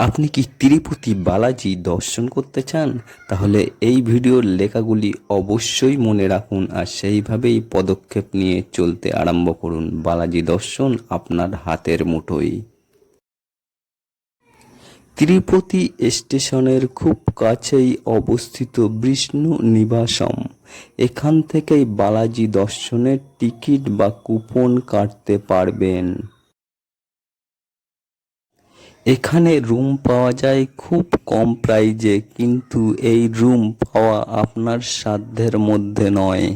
আপনি কি তিরুপতি বালাজি দর্শন করতে চান? তাহলে এই ভিডিওর লেখাগুলি অবশ্যই মনে রাখুন আর সেইভাবেই পদক্ষেপ নিয়ে চলতে আরম্ভ করুন বালাজি দর্শন আপনার হাতের মুঠোয়। তিরুপতি স্টেশনের খুব কাছেই অবস্থিত বিষ্ণু নিবাসম। এখান থেকেই বালাজি দর্শনের টিকিট বা কুপন কাটতে পারবেন। এখানে রুম পাওয়া যায় খুব কম প্রাইজে কিন্তু এই রুম পাওয়া আপনার সাধ্যের মধ্যে নয়।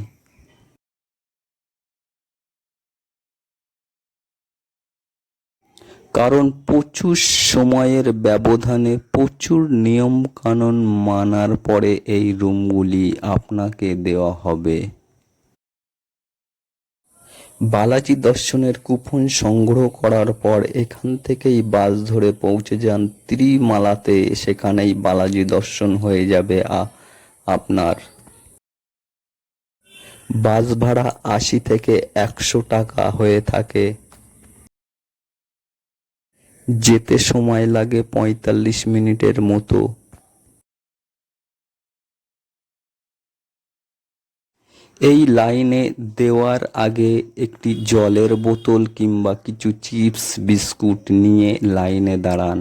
কারণ প্রচুর সময়ের ব্যবধানে প্রচুর নিয়মকানুন মানার পরে এই রুমগুলি আপনাকে দেওয়া হবে। বালাজি দর্শনের কুপন সংগ্রহ করার পর এখান থেকেই বাস ধরে পৌঁছে যান ত্রিমালাতে। সেখানেই বালাজি দর্শন হয়ে যাবে আপনার। বাস ভাড়া আশি থেকে একশো টাকা হয়ে থাকে। যেতে সময় লাগে পঁয়তাল্লিশ মিনিটের মতো। এই লাইনে দেওয়ার আগে একটি জলের বোতল কিংবা কিছু চিপস, বিস্কুট নিয়ে লাইনে দাঁড়ান।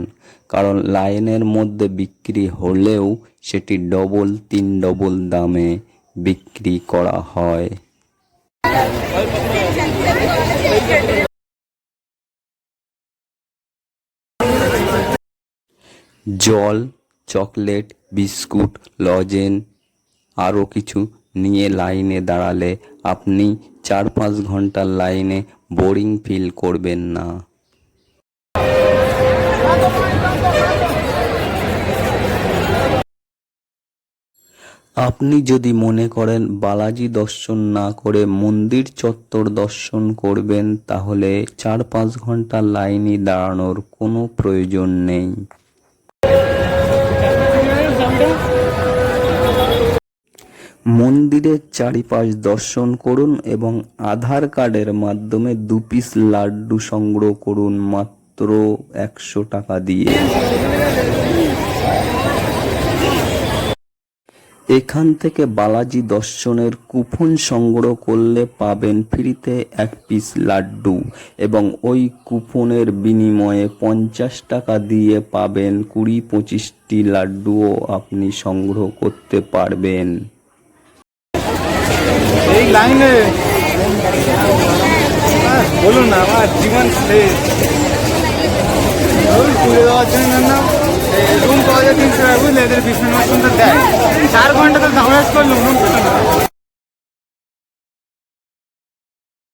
কারণ লাইনের মধ্যে বিক্রি হলেও সেটি ডবল তিন ডবল দামে বিক্রি করা হয়। জল, চকলেট, বিস্কুট, লজেন, আরও কিছু নিয়ে লাইনে দাঁড়ালে আপনি চার পাঁচ ঘণ্টার লাইনে বোরিং ফিল করবেন না। আপনি যদি মনে করেন বালাজি দর্শন না করে মন্দির চত্বর দর্শন করবেন, তাহলে চার পাঁচ ঘণ্টা লাইনে দাঁড়ানোর কোনো প্রয়োজন নেই। মন্দিরের চারিপাশ দর্শন করুন এবং আধার কার্ডের মাধ্যমে দু পিস লাড্ডু সংগ্রহ করুন মাত্র একশো টাকা দিয়ে। এখান থেকে বালাজি দর্শনের কুপন সংগ্রহ করলে পাবেন ফ্রিতে এক পিস লাড্ডু এবং ওই কুপনের বিনিময়ে পঞ্চাশ টাকা দিয়ে পাবেন কুড়ি পঁচিশটি লাড্ডুও আপনি সংগ্রহ করতে পারবেন। লাইনে। বলুন না আমার জীবন শেষ। ওই তুলে দেওয়ার জন্য না রুম পাওয়া যায় তিনশো টাকা বুঝলে? এদের বিছানা মতন তো দেয়। চার ঘণ্টা তো ধামাজ করল রুম